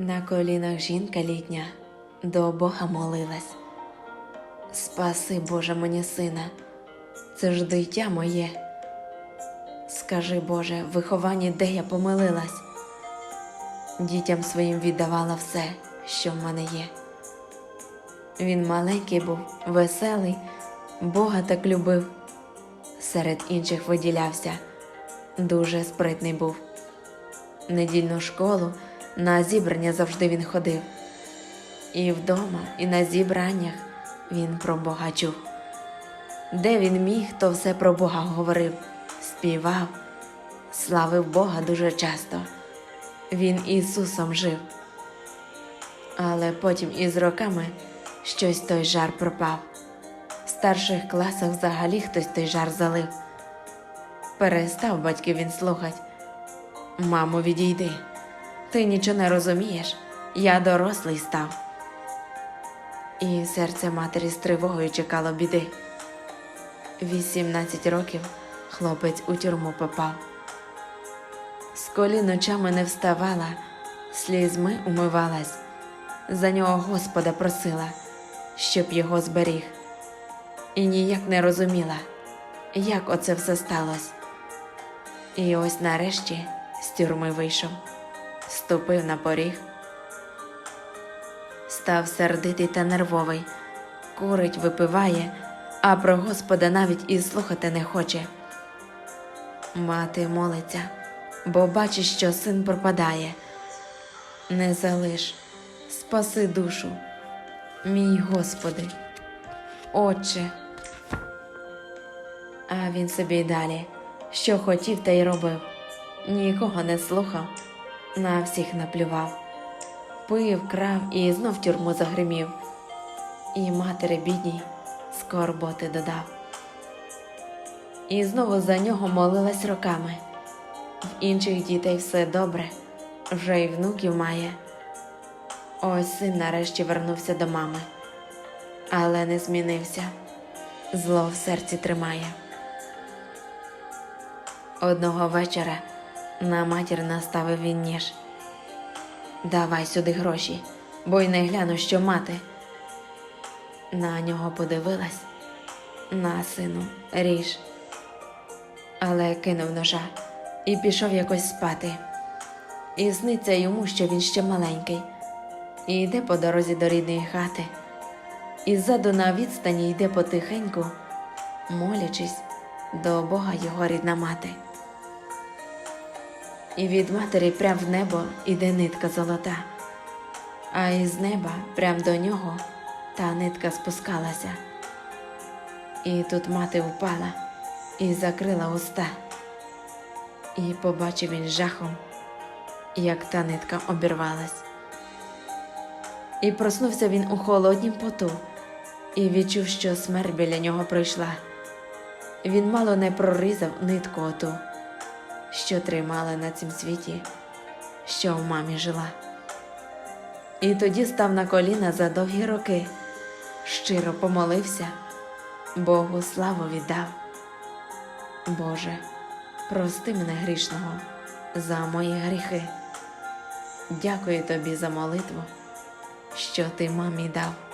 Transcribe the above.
На колінах жінка літня до Бога молилась. Спаси, Боже, мені сина, це ж дитя моє. Скажи, Боже, в вихованні, де я помилилась, дітям своїм віддавала все, що в мене є. Він маленький був, веселий, Бога так любив, серед інших виділявся, дуже спритний був. Недільну школу на зібрання завжди він ходив. І вдома, і на зібраннях він про Бога чув. Де він міг, то все про Бога говорив, співав, славив Бога дуже часто. Він Ісусом жив. Але потім із роками щось той жар пропав. В старших класах взагалі хтось той жар залив. Перестав батьків він слухать. Мамо, відійди. Ти нічого не розумієш, я дорослий став. І серце матері з тривогою чекало біди. Вісімнадцять років хлопець у тюрму попав. З колін ночами не вставала, слізьми умивалась, за нього Господа просила, щоб його зберіг. І ніяк не розуміла, як оце все сталося. І ось нарешті з тюрми вийшов, ступив на поріг, став сердитий та нервовий, курить, випиває, а про Господа навіть і слухати не хоче. Мати молиться, бо бачить, що син пропадає. Не залиш, спаси душу, мій Господи, Отче. А він собі й далі, що хотів, та й робив. Нікого не слухав, на всіх наплював, пив, крав і знов тюрму загримів, і матері бідній скорботи додав. І знову за нього молилась роками. В інших дітей все добре, вже й внуків має. Ось син нарешті вернувся до мами, але не змінився, зло в серці тримає. Одного вечора на матір наставив він ніж. Давай сюди гроші, бо й не гляну, що мати. На нього подивилась, на сину, ріж. Але кинув ножа і пішов якось спати. І сниться йому, що він ще маленький, і йде по дорозі до рідної хати, і ззаду на відстані йде потихеньку, молячись до Бога його рідна мати. І від матері прям в небо іде нитка золота, а із неба прям до нього та нитка спускалася. І тут мати впала і закрила уста, і побачив він жахом, як та нитка обірвалась. І проснувся він у холоднім поту, і відчув, що смерть біля нього прийшла. Він мало не прорізав нитку оту що тримала на цім світі, що в мамі жила. І тоді став на коліна за довгі роки, щиро помолився, Богу славу віддав. Боже, прости мене грішного за мої гріхи. Дякую тобі за молитву, що ти мамі дав.